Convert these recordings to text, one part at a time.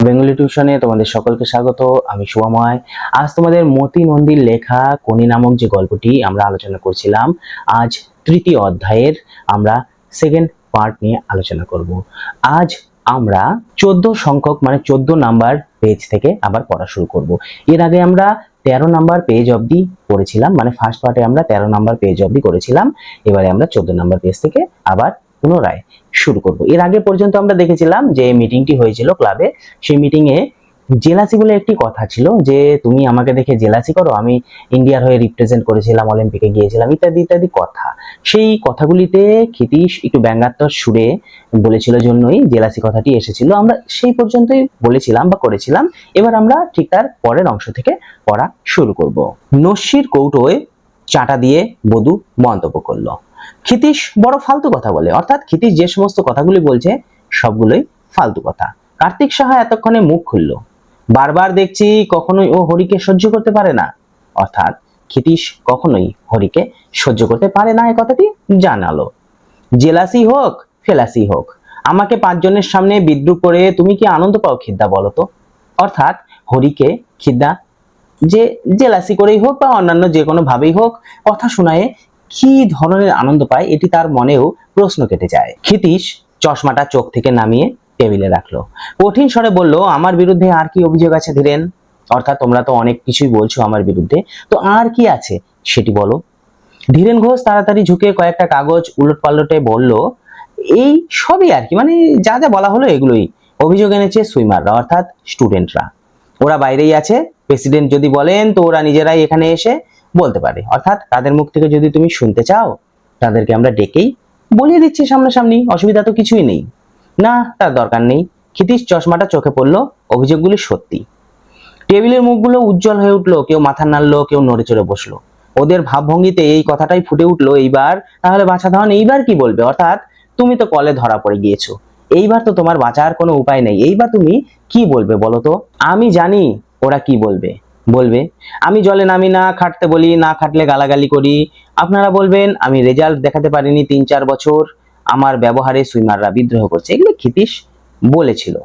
Bengali টিউশনে তোমাদের সকলকে স্বাগত, আমি শুভময় আজ তোমাদের মতি নন্দীর লেখা কোনি নামক যে গল্পটি আমরা আলোচনা করছিলাম, আজ তৃতীয় অধ্যায়ের আমরা সেকেন্ড পার্ট নিয়ে আলোচনা করব। আজ আমরা চোদ্দ সংখ্যক মানে চোদ্দ নাম্বার পেজ থেকে আবার পড়া শুরু করব। এর আগে আমরা তেরো নাম্বার পেজ অবধি পড়েছিলাম মানে ফার্স্ট পার্টে আমরা তেরো নাম্বার পেজ অবধি করেছিলাম, এবারে আমরা চোদ্দ নাম্বার পেজ থেকে আবার পুনরায় শুরু করব। এর আগে পর্যন্ত আমরা দেখেছিলাম যে মিটিংটি হয়েছিল ক্লাবে সেই মিটিং এ জেলাসি বলে একটি কথা ছিল যে, তুমি আমাকে দেখে জেলাসি করো, আমি ইন্ডিয়ার হয়ে রিপ্রেজেন্ট করেছিলাম অলিম্পিকে গিয়েছিলাম, ইত্যাদি ইত্যাদি কথা। সেই কথাগুলিতে ক্ষিতীশ একটু ব্যঙ্গাত্মক সুরে বলেছিল জন্যই জেলাসি কথাটি এসেছিল। আমরা সেই পর্যন্তই বলেছিলাম বা করেছিলাম। এবার আমরা ঠিক তার পরের অংশ থেকে পড়া শুরু করব। নস্যির কৌটোয় চাটা দিয়ে বধূ মন্তব্য করল। ক্ষিতীশ বড় ফালতু কথা বলে। অর্থাৎ ক্ষিতীশ যে সমস্ত কথাগুলি বলছে, সবগুলোই ফালতু কথা। কার্তিক সাহা এতক্ষণে মুখ খুলল। বারবার দেখছি কখনোই ও হরিকে সহ্য করতে পারে না। অর্থাৎ ক্ষিতীশ কখনোই হরিকে সহ্য করতে পারে না, এ কথাটি জানালো। জেলাসি হোক, ফেলাসি হোক, আমাকে পাঁচজনের সামনে বিদ্রুপ করে তুমি কি আনন্দ পাও খিদ্দা বলো তো? অর্থাৎ হরিকে খিদ্দা যে জেলাসি করেই হোক বা অন্যান্য যে কোনো ভাবেই হোক, কথা শোনায় কি ধরনের আনন্দ পায় এটি তার মনেও প্রশ্ন কেটে যায়। ক্ষিতীশ চশমাটা চোখ থেকে নামিয়ে টেবিলে রাখল। কঠিন স্বরে বলল, আমার বিরুদ্ধে আর কি অভিযোগ আছে ধীরেন? অর্থাৎ তোমরা তো অনেক কিছুই বলছো আমার বিরুদ্ধে। তো আর কি আছে সেটি বলো। ধীরেন ঘোষ তাড়াতাড়ি ঝুঁকে কয়েকটা কাগজ উলট পাল্টে বলল, এই সবই আর কি মানে যা যা বলা হলো এগুলোই। অভিযোগ এনেছে সুইমাররা, অর্থাৎ স্টুডেন্টরা। ওরা বাইরেই আছে, প্রেসিডেন্ট যদি বলেন তো ওরা নিজেরাই এখানে এসে বলতে পারে। অর্থাৎ তাদের মুখ থেকে যদি তুমি শুনতে চাও, তাদেরকে আমরা ডেকেই বলিয়ে দিচ্ছি সামনাসামনি, অসুবিধা তো কিছুই নেই। না, তার দরকার নেই। ক্ষিতীশ চশমাটা চোখে পড়ল, অভিযোগগুলি সত্যি। টেবিলের মুখগুলো উজ্জ্বল হয়ে উঠল, কেউ মাথা নাড়লো, কেউ নড়ে চড়ে বসল। ওদের ভাবভঙ্গিতে এই কথাটাই ফুটে উঠল, এইবার, তাহলে বাছা ধন, এইবার কি বলবে? অর্থাৎ, তুমি তো কলে ধরা পড়ে গিয়েছো। এইবার তো তোমার বাঁচার কোনো উপায় নেই। এইবার তুমি কি বলবে বলো তো? আমি জানি ওরা কি বলবে। বলবে, আমি জলে নামি না, খাটতে বলি, না খাটলে গালাগালি করি। আপনারা বলবেন, আমি রেজাল্ট দেখাতে পারিনি তিন চার বছর, আমার ব্যবহারে সুইমাররা বিদ্রোহ করছে। এগুলো ক্ষিতীশ বলেছিল।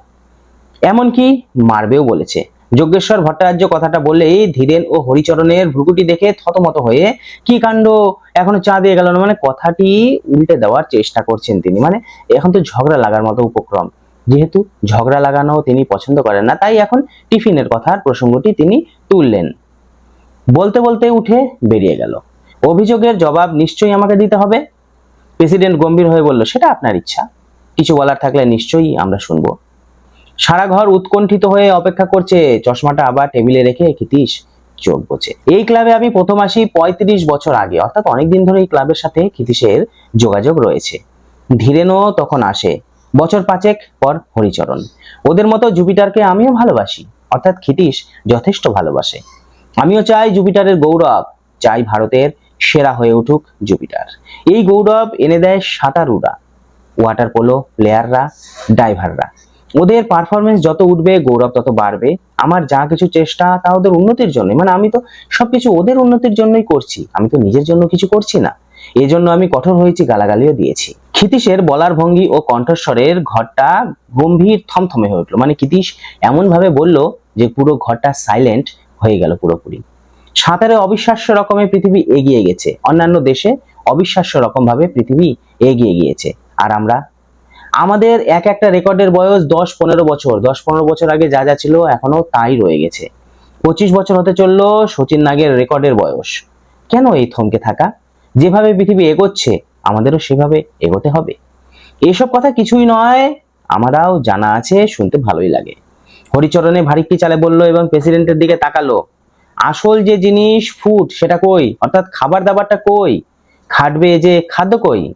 এমনকি মারবেও বলেছে। যজ্ঞেশ্বর ভট্টাচার্য কথাটা বলেই ধীরেন ও হরিচরণের ভ্রুকুটি দেখে থতমত হয়ে কি কাণ্ড? এখনও চা দিয়ে গেল না? মানে কথাটি উল্টে দেওয়ার চেষ্টা করছেন তিনি। মানে এখন তো ঝগড়া লাগার মতো উপক্রম। যেহেতু ঝগড়া লাগানো তিনি পছন্দ করেন না, তাই এখন টিফিনের কথার প্রসঙ্গটি তিনি তুললেন। বলতে বলতে উঠে বেরিয়ে গেল। অভিযোগের জবাব নিশ্চয়ই আমাকে দিতে হবে? প্রেসিডেন্ট গম্ভীর হয়ে বলল, সেটা আপনার ইচ্ছা। কিছু বলার থাকলে নিশ্চয়ই আমরা শুনব। সারা ঘর উৎকণ্ঠিত হয়ে অপেক্ষা করছে, চশমাটা আবার টেবিলে রেখে ক্ষিতীশ চোখ বোঝে এই ক্লাবে আমি প্রথম আসি পঁয়ত্রিশ বছর আগে, অর্থাৎ অনেকদিন ধরে এই ক্লাবের সাথে ক্ষিতীশের যোগাযোগ রয়েছে। ধীরেনও তখন আসে। বছর পাঁচেক পর হরিচরণ। ওদের মতো জুপিটারকে আমিও ভালোবাসি, অর্থাৎ ক্ষিতীশ যথেষ্ট ভালোবাসে। আমিও চাই জুপিটারের গৌরব, চাই ভারতের সেরা হয়ে উঠুক জুপিটার। এই গৌরব এনে দেয় সাঁতারুরা ওয়াটার পোলো প্লেয়াররা ড্রাইভাররা ওদের পারফরমেন্স যত উঠবে, গৌরব তত বাড়বে। আমার যা কিছু চেষ্টা, তা ওদের উন্নতির জন্য মানে আমি তো সবকিছু ওদের উন্নতির জন্যই করছি, আমি তো নিজের জন্য কিছু করছি না। এজন্য আমি কঠোর হয়েছি, গালাগালিও দিয়েছি। ক্ষিতীশের বলার ভঙ্গি ও কণ্ঠস্বরের ঘরটা গম্ভীর থমথমে হয়ে উঠল। মানে ক্ষিতীশ এমন ভাবে বলল যে পুরো ঘরটা সাইলেন্ট হয়ে গেল পুরোপুরি। সাঁতারে অবিশ্বাস্য রকমের পৃথিবী এগিয়ে গেছে। অন্যান্য দেশে অবিশ্বাস্য রকম ভাবে পৃথিবী এগিয়ে গিয়েছে। আর আমরা? আমাদের এক একটা রেকর্ডের বয়স দশ পনেরো বছর। দশ পনেরো বছর আগে যা যা ছিল এখনও তাই রয়ে গেছে। পঁচিশ বছর হতে চলল সচিন নাগের রেকর্ডের বয়স। কেন এই থমকে থাকা? যেভাবে পৃথিবী এগোচ্ছে আমাদেরও সেভাবে এগোতে হবে। এসব কথা কিছুই নয়, আমারাও জানা আছে, শুনতে ভালোই লাগে। হরিচরণে ভারিক্কি চালে বলল এবং প্রেসিডেন্টের দিকে তাকালো। আসল যে জিনিস, ফুড, সেটা কই? অর্থাৎ খাবার দাবারটা কই? খাটবে যে খাদ্য কই?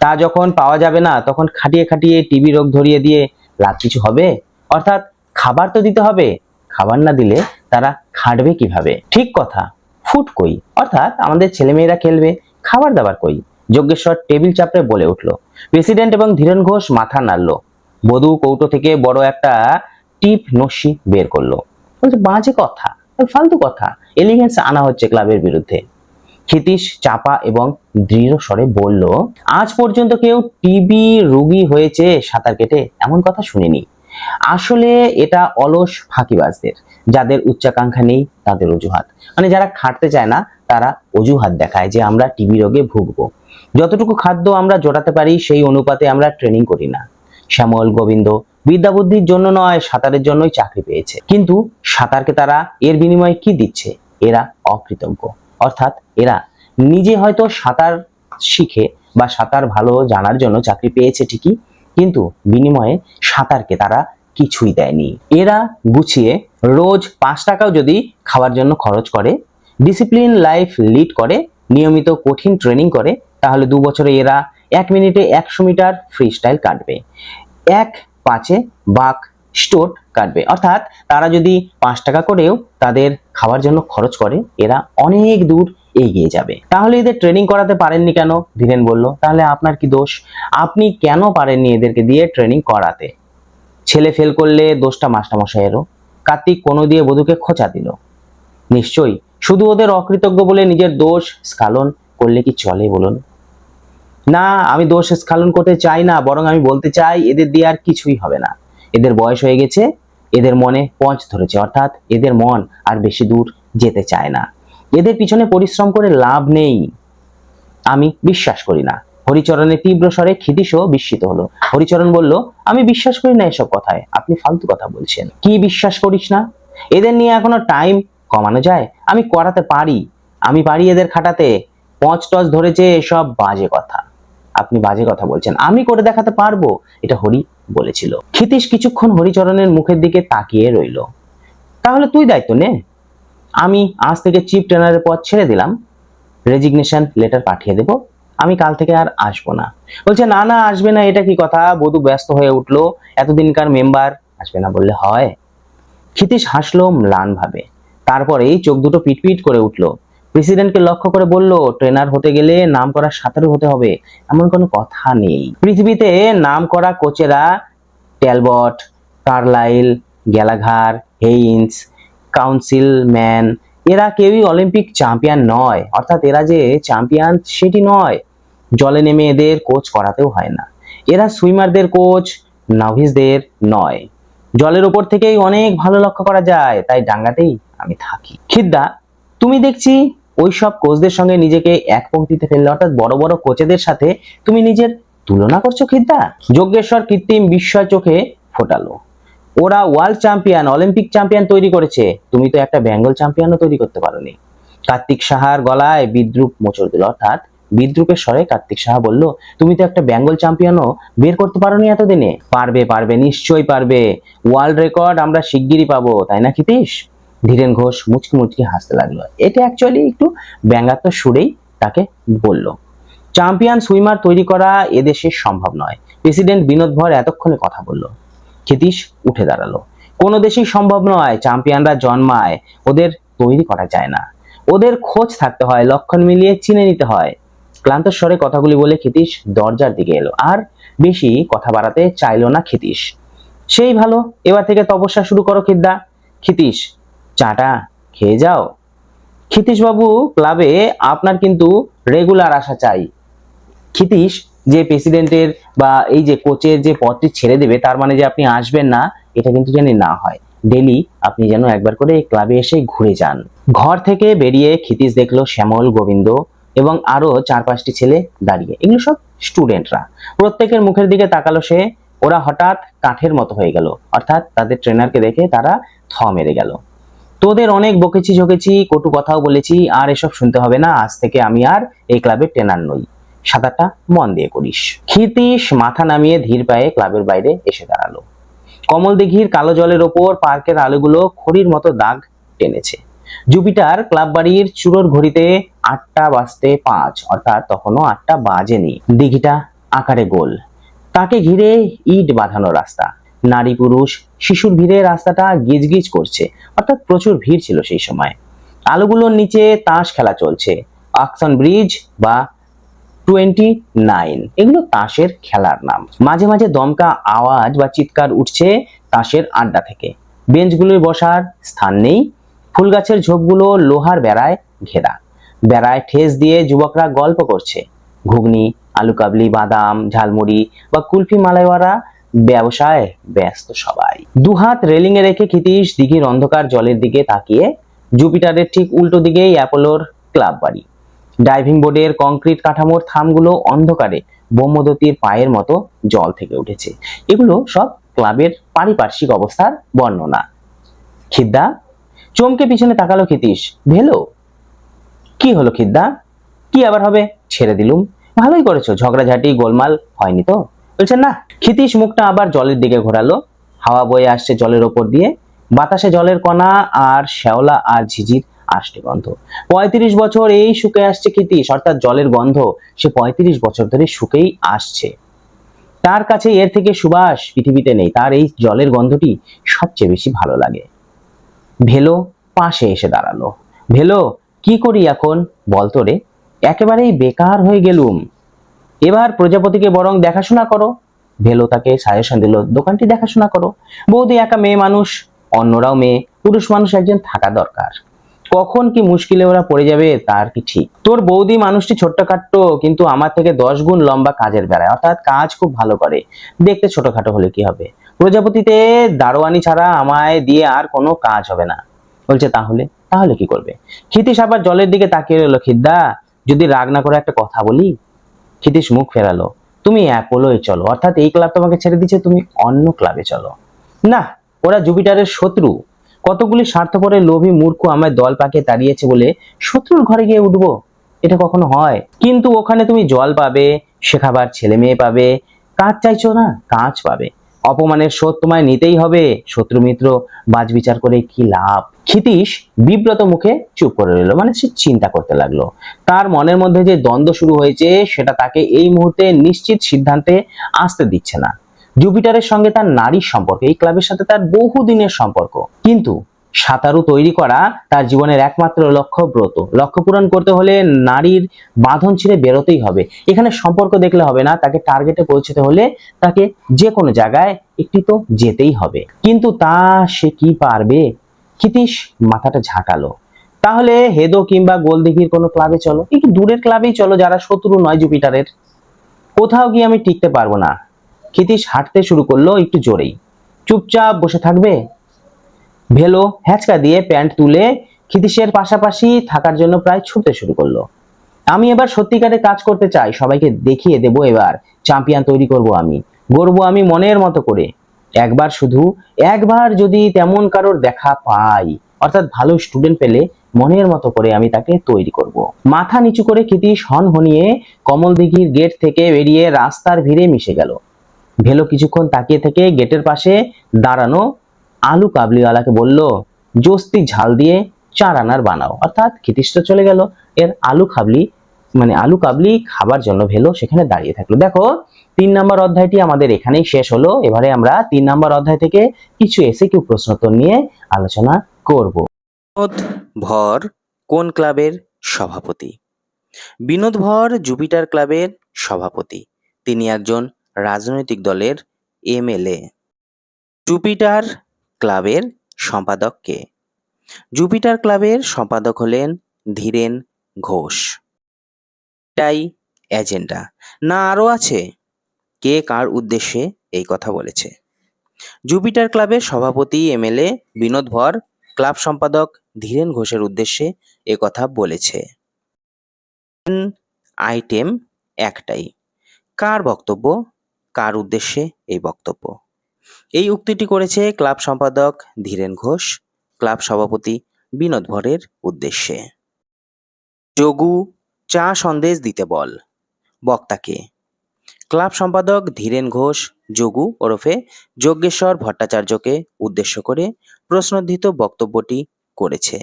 তা যখন পাওয়া যাবে না, তখন খাটিয়ে খাটিয়ে টিবি রোগ ধরিয়ে দিয়ে লাভ কিছু হবে? অর্থাৎ খাবার তো দিতে হবে, খাবার না দিলে তারা খাটবে কীভাবে? ঠিক কথা, ফুড কই? অর্থাৎ আমাদের ছেলেমেয়েরা খেলবে, খাবার দাবার কই? যজ্ঞেশ্বর টেবিল চাপড়ে বলে উঠল। প্রেসিডেন্ট এবং ধীরেন ঘোষ মাথা নাড়লো। বধূ কৌটো থেকে বড় একটা টিপ নস্যি বের করল। বলছে, বাজে কথা ফালতু কথা। এলিগেন্স আনা হচ্ছে ক্লাবের বিরুদ্ধে। ক্ষিতীশ, চাপা এবং দৃঢ় স্বরে বলল, আজ পর্যন্ত কেউ টিবি রোগী হয়েছে সাঁতার কেটে? এমন কথা শুনিনি। আসলে এটা অলস ফাঁকিবাজদের। যাদের উচ্চাকাঙ্ক্ষা নেই, তাদের অজুহাত। মানে যারা খাটতে চায় না, তারা অজুহাত দেখায় যে আমরা টিবি রোগে ভুগবো। যতটুকু খাদ্য আমরা জোটাতে পারি, সেই অনুপাতে আমরা ট্রেনিং করি না। শ্যামল, গোবিন্দ, বিদ্যাবুদ্ধির জন্য নয়, সাঁতারের জন্যই চাকরি পেয়েছে। কিন্তু সাঁতারকে তারা এর বিনিময়ে কি দিচ্ছে? এরা অকৃতজ্ঞ। অর্থাৎ এরা নিজে হয়তো সাঁতার শিখে বা সাঁতার ভালো জানার জন্য চাকরি পেয়েছে ঠিকই, কিন্তু বিনিময়ে সাঁতারকে তারা কিছুই দেয়নি। এরা গুছিয়ে রোজ পাঁচ টাকাও যদি খাওয়ার জন্য খরচ করে ডিসিপ্লিন লাইফ লিড করে, নিয়মিত কঠিন ট্রেনিং করে তাহলে দু বছরে এরা এক মিনিটে একশো মিটার ফ্রি স্টাইল কাটবে। এক পাঁচে বাক স্টোট কাটবে। অর্থাৎ তারা যদি পাঁচ টাকা করেও তাদের খাওয়ার জন্য খরচ করে, এরা অনেক দূর এগিয়ে যাবে। তাহলে এদের ট্রেনিং করাতে পারেননি কেন? ধীরেন বলল, তাহলে আপনার কি দোষ? আপনি কেন পারেননি এদেরকে দিয়ে ট্রেনিং করাতে? ছেলে ফেল করলে দোষটা মাস্টারমশাইয়েরও। কার্তিক কোনো দিয়ে বধূকে খোঁচা দিল। নিশ্চয়ই, শুধু ওদের অকৃতজ্ঞ বলে নিজের দোষ স্খালন করলে কি চলে বলুন? না, আমি দোষ স্খালন করতে চাই না, বরং আমি বলতে চাই এদের দিয়ে আর কিছুই হবে না। এদের বয়স হয়ে গেছে, এদের মনে পঞ্চ ধরেছে, অর্থাৎ এদের মন আর বেশি দূর যেতে চায় না। এদের পিছনে পরিশ্রম করে লাভ নেই, আমি বিশ্বাস করি না। হরিচরণের তীব্র স্বরে ক্ষিতীশও বিস্মিত হলো। হরিচরণ বলল, আমি বিশ্বাস করি না এসব কথায়, আপনি ফালতু কথা বলছেন। কি বিশ্বাস করিস না? এদের নিয়ে এখনও টাইম কমানো যায়? আমি করাতে পারি, আমি পারি এদের খাটাতে। পঁচ টচ ধরেছে এসব বাজে কথা। আপনি বাজে কথা বলছেন। আমি করে দেখাতে পারব, এটা হরি বলেছিল। ক্ষিতীশ কিছুক্ষণ হরিচরণের মুখের দিকে তাকিয়ে রইল। তাহলে তুই দায়িত্ব নে। আমি আজ থেকে চিফ ট্রেনারের পদ ছেড়ে দিলাম। রেজিগনেশন লেটার পাঠিয়ে দেব। আমি কাল থেকে আর আসব না। বলছে, না না, আসবে না, এটা কি কথা? বধূ ব্যস্ত হয়ে উঠল। এতদিনকার মেম্বার আসবে না বললে হয়? ক্ষিতীশ হাসলো ম্লান ভাবে তারপরেই চোখ দুটো পিটপিট করে উঠল। প্রেসিডেন্টকে লক্ষ্য করে বলল, ট্রেনার হতে গেলে নাম করা সাঁতারু হতে হবে। এমন কোনো কথা নেই। পৃথিবীতে নাম করা কোচেরা Talbot, Carlile, Gallagher, Haines, Counsilman, এরা কেউই অলিম্পিক চ্যাম্পিয়ন নয়। অর্থাৎ এরা যে চ্যাম্পিয়ন সেটি নয়। জলে নেমে এদের কোচ করাতেও হয় না। এরা সুইমারদের কোচ, নাভিসদের নয়। জলের উপর থেকেই অনেক ভালো লক্ষ্য করা যায়। তাই ডাঙ্গাতেই আমি থাকি। খিদ্দা তুমি দেখছি ওই সব কোচদের সঙ্গে নিজেকে এক পংক্তিতে ফেললে, অর্থাৎ বড় বড় কোচেদের সাথে তুমি নিজের তুলনা করছ খিদ্দা? যজ্ঞেশ্বর কৃত্রিম বিস্ময় চোখে ফোটালো। ওরা ওয়ার্ল্ড চ্যাম্পিয়ন অলিম্পিক চ্যাম্পিয়ন তৈরি করেছে। তুমি তো একটা বেঙ্গল চ্যাম্পিয়নও তৈরি করতে পারোনি। কার্তিক সাহার গলায় বিদ্রুপ মোচড় দিল, অর্থাৎ বিদ্রুপের স্বরে কার্তিক সাহা বলল, তুমি তো একটা বেঙ্গল চ্যাম্পিয়নও বের করতে পারোনি এতদিনে। পারবে পারবে, নিশ্চয়ই পারবে। ওয়ার্ল্ড রেকর্ড আমরা শিগগিরই পাবো, তাই না, ক্ষিতীশ? ধীরেন ঘোষ মুচকি মুচকি হাসতে লাগল। এটা অ্যাকচুয়ালি একটু ব্যঙ্গাত্মক সুরেই তাকে বলল। চ্যাম্পিয়ন সুইমার তৈরি করা এদেশে সম্ভব নয়। প্রেসিডেন্ট বিনোদ ভর এতক্ষণে কথা বলল। ক্ষিতীশ উঠে দাঁড়াল। কোনো দেশেই সম্ভব নয় চ্যাম্পিয়নরা জন্মায়। ওদের তৈরি করা যায় না। ওদের খোঁজ থাকতে হয়, লক্ষণ মিলিয়ে চিনে নিতে হয়। ক্লান্ত স্বরে কথাগুলি বলে ক্ষিতীশ দরজার দিকে এলো। আর বেশি কথা বাড়াতে চাইলো না ক্ষিতীশ। সেই ভালো, এবার থেকে তপস্যা শুরু করো খিদ্দা ক্ষিতীশ চাটা খেয়ে যাও। ক্ষিতীশ বাবু ক্লাবে আপনার কিন্তু রেগুলার আসা চাই। ক্ষিতীশ যে প্রেসিডেন্টের বা এই যে কোচের যে পদটি ছেড়ে দেবে, তার মানে যে আপনি আসবেন না, এটা কিন্তু জানি না হয়। ডেলি আপনি যেন একবার করে ক্লাবে এসে ঘুরে যান। ঘর থেকে বেরিয়ে ক্ষিতীশ দেখল শ্যামল, গোবিন্দ এবং আরও চার পাঁচটি ছেলে দাঁড়িয়ে। এগুলো সব স্টুডেন্টরা প্রত্যেকের মুখের দিকে তাকালো সে। ওরা হঠাৎ কাঠের মতো হয়ে গেল। অর্থাৎ তাদের ট্রেনারকে দেখে তারা থ মেরে গেল। তোদের অনেক বকেছি ঝোকেছি, কটু কথাও বলেছি, আর এসব শুনতে হবে না। আজ থেকে আমি আর এই ক্লাবের ট্রেনার নই। সাঁতারটা মন দিয়ে করিস। ক্ষিতীশ মাথা নামিয়ে ধীর পায়ে ক্লাবের বাইরে এসে দাঁড়াল। কমল দিঘির কালো জলের ওপর পার্কের আলোগুলো খড়ির মতো দাগ টেনেছে। জুপিটার ক্লাব বাড়ির চুরোর ঘড়িতে আটটা বাজতে পাঁচ, অর্থাৎ তখনও আটটা বাজেনি। দিঘিটা আকারে গোল। তাকে ঘিরে ইট বাঁধানো রাস্তা। নারী পুরুষ, শিশুর ভিড়ে রাস্তাটা গিজগিজ করছে। অর্থাৎ প্রচুর ভিড় ছিল সেই সময়। আলোগুলোর নিচে তাস খেলা চলছে। আকসন ব্রিজ বা টোয়েন্টি নাইন এগুলো তাসের খেলার নাম। মাঝে মাঝে দমকা আওয়াজ বা চিৎকার উঠছে তাসের আড্ডা থেকে। বেঞ্চগুলোয় বসার স্থান নেই। ফুল গাছের ঝোপগুলো লোহার বেড়ায় ঘেরা। বেড়ায় ঠেস দিয়ে যুবকরা গল্প করছে। ঘুগনি আলু কাবলি বাদাম, ঝালমুড়ি বা কুলফি মালাইওয়ারা ব্যবসায় ব্যস্ত সবাই। দুহাত রেলিং এ রেখে ক্ষিতীশ দিঘির অন্ধকার জলের দিকে তাকিয়ে জুপিটারের ঠিক উল্টো দিকেই অ্যাপোলোর ক্লাব বাড়ি। ডাইভিং বোর্ডের কংক্রিট কাঠামোর থামগুলো অন্ধকারে ব্রহ্মদতীর পায়ের মতো জল থেকে উঠেছে। এগুলো সব ক্লাবের পারিপার্শ্বিক অবস্থার বর্ণনা। খিদ্দা? চমকে পিছনে তাকালো ক্ষিতীশ। ভেলো? কি হলো খিদ্দা? কি আবার হবে? ছেড়ে দিলুম। ভালোই করেছ, ঝগড়াঝাটি গোলমাল হয়নি তো? বলছেন না, ক্ষিতীশ মুখটা আবার জলের দিকে ঘোরালো। হাওয়া বয়ে আসছে জলের ওপর দিয়ে। বাতাসে জলের কণা আর শ্যাওলা আর ঝিঝির আসছে গন্ধ। পঁয়ত্রিশ বছর এই শুকে আসছে ক্ষিতীশ, অর্থাৎ জলের গন্ধ। সে পঁয়ত্রিশ বছর ধরে শুকেই আসছে। তার কাছে এর থেকে সুবাস পৃথিবীতে নেই। তার এই জলের গন্ধটি সবচেয়ে বেশি ভালো লাগে। ভেলো পাশে এসে দাঁড়াল। ভেলো, কি করি এখন? বলতো রে, একেবারেই বেকার হয়ে গেলুম। এবার প্রজাপতিকে বরং দেখাশোনা করো। ভেলো তাকে সাজেশন দিল, দোকানটি দেখাশোনা করো। বৌদি একা মেয়ে মানুষ, অন্যরাও মেয়ে, পুরুষ মানুষ একজন থাকা দরকার। কখন কি মুশকিলে ওরা পড়ে যাবে তার কি ঠিক? তোর বৌদি মানুষটি ছোট্টখাট্ট, কিন্তু আমার থেকে দশ গুণ লম্বা কাজের বেড়ায়, অর্থাৎ কাজ খুব ভালো করে। দেখতে ছোটখাটো হলে কি হবে? প্রজাপতিতে দারোয়ানি ছাড়া আমায় দিয়ে আর কোনো কাজ হবে না। বলছে, তাহলে তাহলে কি করবে? ক্ষিতীশ আবার জলের দিকে তাকিয়ে রইল, খিদ্দা, যদি রাগ না করে একটা কথা বলি ক্ষিতীশ মুখ ফেরালো। তুমি অ্যাপোলোয় চলো, অর্থাৎ এই ক্লাব তোমাকে ছেড়ে দিচ্ছে তুমি অন্য ক্লাবে চলো। না, ওরা জুপিটারের শত্রু। কতগুলি স্বার্থপরের লোভী মূর্খ আমায় দল পাকে তাড়িয়েছে বলে শত্রুর ঘরে গিয়ে উঠবো? এটা কখনো হয়? কিন্তু ওখানে তুমি জল পাবে শেখাবার ছেলে মেয়ে পাবে। কাজ চাইছো না, কাজ পাবে। অপমানের শোধ তোমায় নিতেই হবে। শত্রু মিত্র, বাজ বিচার করে কি লাভ? ক্ষিতীশ বিব্রত মুখে চুপ করে রইল মানে সে চিন্তা করতে লাগল। তার মনের মধ্যে যে দ্বন্দ্ব শুরু হয়েছে, সেটা তাকে এই মুহূর্তে নিশ্চিত সিদ্ধান্তে আসতে দিচ্ছে না। জুপিটারের সঙ্গে তার নারীর সম্পর্ক, এই ক্লাবের সাথে তার বহু দিনের সম্পর্ক। কিন্তু সাঁতারু তৈরি করা তার জীবনের একমাত্র লক্ষ্য ব্রত। লক্ষ্য পূরণ করতে হলে নারীর বাঁধন ছিঁড়ে বেরোতেই হবে। এখানে সম্পর্ক দেখলে হবে না, তাকে টার্গেটে পৌঁছতে হলে তাকে যে কোনো জায়গায় একটি তো যেতেই হবে। কিন্তু তা সে কি পারবে? ক্ষিতীশ মাথাটা ঝাঁকালো। তাহলে হেদো কিংবা গোলদিঘির কোনো ক্লাবে চলো। একটু দূরের ক্লাবেই চলো, যারা শত্রু নয় জুপিটারের। কোথাও গিয়ে আমি টিকতে পারব না। ক্ষিতীশ হাঁটতে শুরু করল একটু জোরেই। চুপচাপ বসে থাকবে? ভেলো হ্যাচকা দিয়ে প্যান্ট তুলে ক্ষিতীশের পাশাপাশি থাকার জন্য প্রায় ছুটতে শুরু করল। আমি এবার সত্যিকারে কাজ করতে চাই, সবাইকে দেখিয়ে দেব এবার। চ্যাম্পিয়ন তৈরি করব আমি, গড়বো আমি মনের মতো করে। একবার শুধু, একবার যদি তেমন কারোর দেখা পাই, অর্থাৎ ভালো স্টুডেন্ট পেলে মনের মতো করে আমি তাকে তৈরি করব। মাথা নিচু করে ক্ষিতীশ হন হনিয়ে কমল দিঘির গেট থেকে বেরিয়ে রাস্তার ভিড়ে মিশে গেল। ভেলো কিছুক্ষণ তাকিয়ে থেকে গেটের পাশে দাঁড়ানো আলু কাবলিওয়ালাকে বলল, জস্তি ঝাল দিয়ে চার আনার বানাও। অর্থাৎ তো চলে গেল। এর আলু খাবলি মানে আলু কাবলি খাবার জন্য ভেলো সেখানে দাঁড়িয়ে থাকল। দেখো, তিন নম্বর অধ্যায়টি আমাদের এখানেই শেষ হলো। এবারে আমরা তিন নম্বর অধ্যায় থেকে কিছু এসে কিউ প্রশ্নোত্তর নিয়ে আলোচনা করব। ভর কোন ক্লাবের সভাপতি? বিনোদ ভর জুপিটার ক্লাবের সভাপতি। তিনি একজন রাজনৈতিক দলের এমএলএ জুপিটার ক্লাবের সম্পাদক কে জুপিটার ক্লাবের সম্পাদক হলেন ধীরেন ঘোষ। এটাই এজেন্ডা। না আরও আছে? কে কার উদ্দেশ্যে এই কথা বলেছে? জুপিটার ক্লাবের সভাপতি, এমএলএ বিনোদ ভর, ক্লাব সম্পাদক ধীরেন ঘোষের উদ্দেশ্যে এ কথা বলেছে। আইটেম একটাই। কার বক্তব্য? কার উদ্দেশ্যে এই বক্তব্য? এই উক্তিটি করেছে ক্লাব সম্পাদক ধীরেন ঘোষ, ক্লাব সভাপতি বিনোদ ভরের উদ্দেশ্যে। যোগু, চা সন্দেশ দিতে বল। বক্তাকে, ক্লাব সম্পাদক ধীরেন ঘোষ, যোগু ওরফে যজ্ঞেশ্বর ভট্টাচার্যকে উদ্দেশ্য করে প্রশ্নোদ্ধৃত বক্তব্যটি করেছে।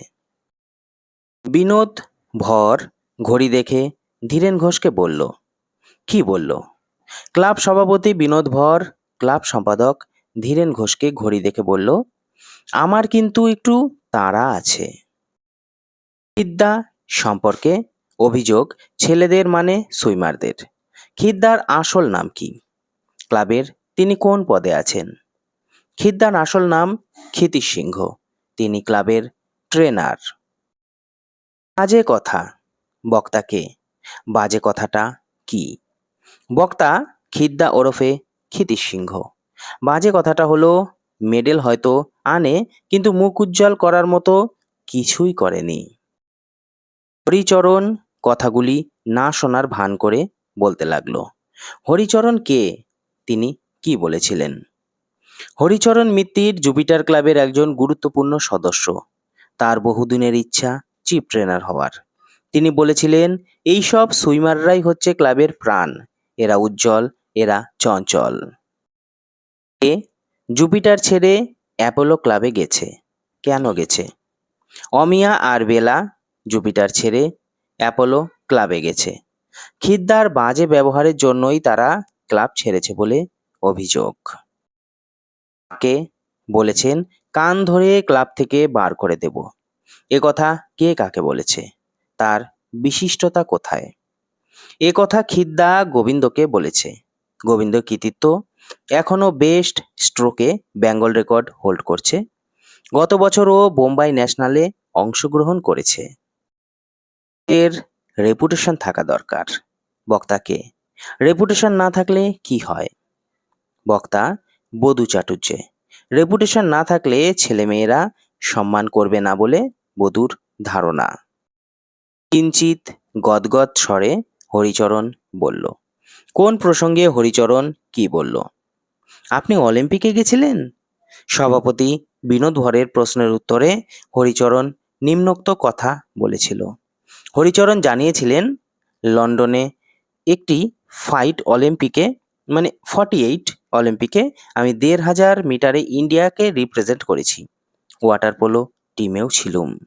বিনোদ ভর ঘড়ি দেখে ধীরেন ঘোষকে বলল, কি বলল? ক্লাব সভাপতি বিনোদ ভর, ক্লাব সম্পাদক ধীরেন ঘোষকে ঘড়ি দেখে বলল, আমার কিন্তু একটু তাড়া আছে। খিদ্দা সম্পর্কে অভিযোগ ছেলেদের মানে সুইমারদের। খিদ্দার আসল নাম কি? ক্লাবের তিনি কোন পদে আছেন? খিদ্দার আসল নাম ক্ষিতীশ সিংহ। তিনি ক্লাবের ট্রেনার। বাজে কথা। বক্তাকে বাজে কথাটা কি? বক্তা খিদ্দা ওরফে ক্ষিতীশ সিংহ। বাজে কথাটা হলো, মেডেল হয়তো আনে, কিন্তু মুখ উজ্জ্বল করার মতো কিছুই করেনি। হরিচরণ কথাগুলি না শোনার ভান করে বলতে লাগল, হরিচরণ কে? তিনি কি বলেছিলেন? হরিচরণ মিত্তির জুপিটার ক্লাবের একজন গুরুত্বপূর্ণ সদস্য। তার বহুদিনের ইচ্ছা চিফ ট্রেনার হওয়ার। তিনি বলেছিলেন, এইসব সুইমাররাই হচ্ছে ক্লাবের প্রাণ। এরা উজ্জ্বল, এরা চঞ্চল। এ জুপিটার ছেড়ে অ্যাপোলো ক্লাবে গেছে। কেন গেছে? অমিয়া আর বেলা জুপিটার ছেড়ে অ্যাপোলো ক্লাবে গেছে। খিদ্দার বাজে ব্যবহারের জন্যই তারা ক্লাব ছেড়েছে বলে অভিযোগ। কে বলেছেন, কান ধরে ক্লাব থেকে বার করে দেব। এ কথা কে কাকে বলেছে? তার বিশিষ্টতা কোথায়? এ কথা খিদ্দা গোবিন্দকে বলেছে। গোবিন্দ কৃতিত্ব এখনও বেস্ট স্ট্রোকে বেঙ্গল রেকর্ড হোল্ড করছে। গত বছরও বোম্বাই ন্যাশনালে অংশগ্রহণ করেছে। এর রেপুটেশন থাকা দরকার। বক্তাকে। রেপুটেশন না থাকলে কি হয়? বক্তা, বধূ চাটুর্যে রেপুটেশন না থাকলে ছেলেমেয়েরা সম্মান করবে না বলে বধূর ধারণা। কিঞ্চিত গদগদ স্বরে হরিচরণ বলল। কোন প্রসঙ্গে হরিচরণ কি বলল? আপনি অলিম্পিকে গেছিলেন? সভাপতি বিনোদ ভরের প্রশ্নের উত্তরে হরিচরণ নিম্নোক্ত কথা বলেছিল। হরিচরণ জানিয়েছিলেন, লন্ডনে একটি ফাইট অলিম্পিকে মানে ফর্টি এইট অলিম্পিকে আমি দেড় হাজার মিটারে ইন্ডিয়াকে রিপ্রেজেন্ট করেছি। ওয়াটার পোলো টিমেও ছিলুম।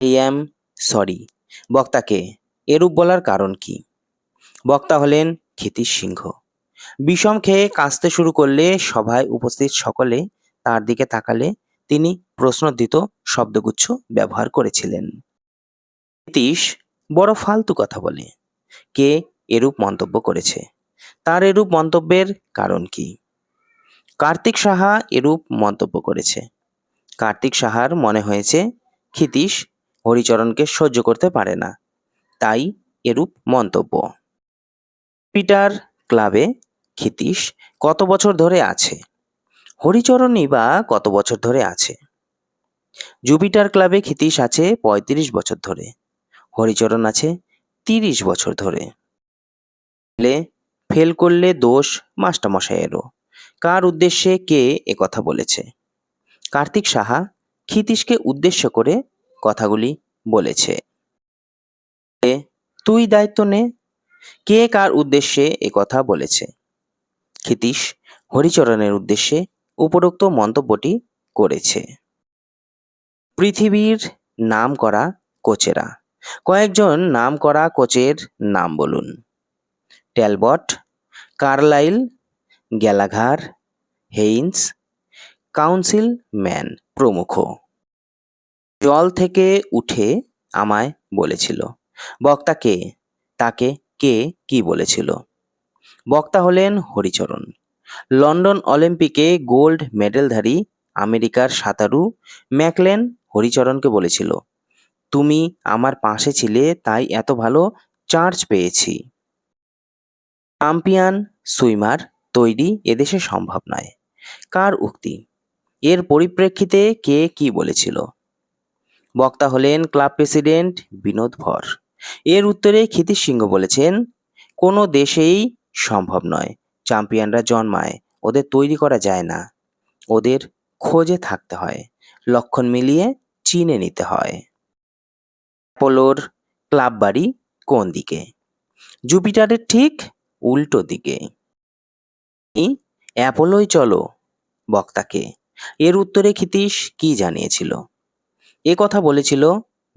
এই অ্যাম সরি বক্তাকে এরূপ বলার কারণ কি? বক্তা হলেন ক্ষিতিশ সিংহ। বিষম খেয়ে কাঁচতে শুরু করলে সভায় উপস্থিত সকলে তার দিকে তাকালে তিনি প্রশ্নদিত শব্দগুচ্ছ ব্যবহার করেছিলেন। নীতিশ বড় ফালতু কথা বলে, কে এরূপ মন্তব্য করেছে? তার এরূপ মন্তব্যের কারণ কি? কার্তিক সাহা এরূপ মন্তব্য করেছে। কার্তিক সাহার মনে হয়েছে, ক্ষিতীশ হরিচরণকে সহ্য করতে পারে না, তাই এরূপ মন্তব্য। পিটার ক্লাবে ক্ষিতীশ কত বছর ধরে আছে? হরিচরণই বা কত বছর ধরে আছে? জুপিটার ক্লাবে ক্ষিতীশ আছে পঁয়ত্রিশ বছর ধরে, হরিচরণ আছে তিরিশ বছর ধরে। ফেলে ফেল করলে দোষ মাস্টারমশাইয়েরও। কার উদ্দেশ্যে কে এ কথা বলেছে? কার্তিক সাহা ক্ষিতীশকে উদ্দেশ্য করে কথাগুলি বলেছে। তুই দায়িত্ব নে। কে কার উদ্দেশ্যে এ কথা বলেছে? ক্ষিতীশ হরিচরণের উদ্দেশ্যে উপরোক্ত মন্তব্যটি করেছে। পৃথিবীর নাম করা কোচেরা। কয়েকজন নাম করা কোচের নাম বলুন। Talbot, Carlile, Gallagher, Haines Counsilman প্রমুখ। জল থেকে উঠে আমায় বলেছিল। বক্তা কে? তাকে কে কি বলেছিল? বক্তা হলেন হরিচরণ। লন্ডন অলিম্পিকে গোল্ড মেডেলধারী আমেরিকার সাঁতারু ম্যাকলেন হরিচরণকে বলেছিল, তুমি আমার পাশে ছিলে, তাই এত ভালো চার্জ পেয়েছি। চ্যাম্পিয়ন সুইমার তৈরি এদেশে সম্ভব নয়। কার উক্তি? এর পরিপ্রেক্ষিতে কে কি বলেছিল? বক্তা হলেন ক্লাব প্রেসিডেন্ট বিনোদ ভর। এর উত্তরে ক্ষিতিশ সিংহ বলেছেন, কোনো দেশেই সম্ভব নয়। চ্যাম্পিয়নরা জন্মায়, ওদের তৈরি করা যায় না। ওদের খোঁজে থাকতে হয়, লক্ষণ মিলিয়ে চিনে নিতে হয়। অ্যাপোলোর ক্লাব বাড়ি কোন দিকে? জুপিটারের ঠিক উল্টো দিকে। এই অ্যাপোলোয় চলো, বক্তাকে। এর উত্তরে ক্ষিতীশ কি জানিয়েছিল? এ কথা বলেছিল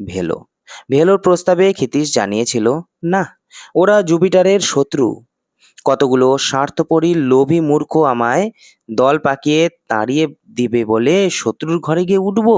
ভেলো। ভেলোর প্রস্তাবে ক্ষিতীশ জানিয়েছিল, না, ওরা জুপিটারের শত্রু। কতগুলো স্বার্থপরী লোভী মূর্খ আমায় দল পাকিয়ে তাড়িয়ে দিবে বলে শত্রুর ঘরে গিয়ে উঠবো?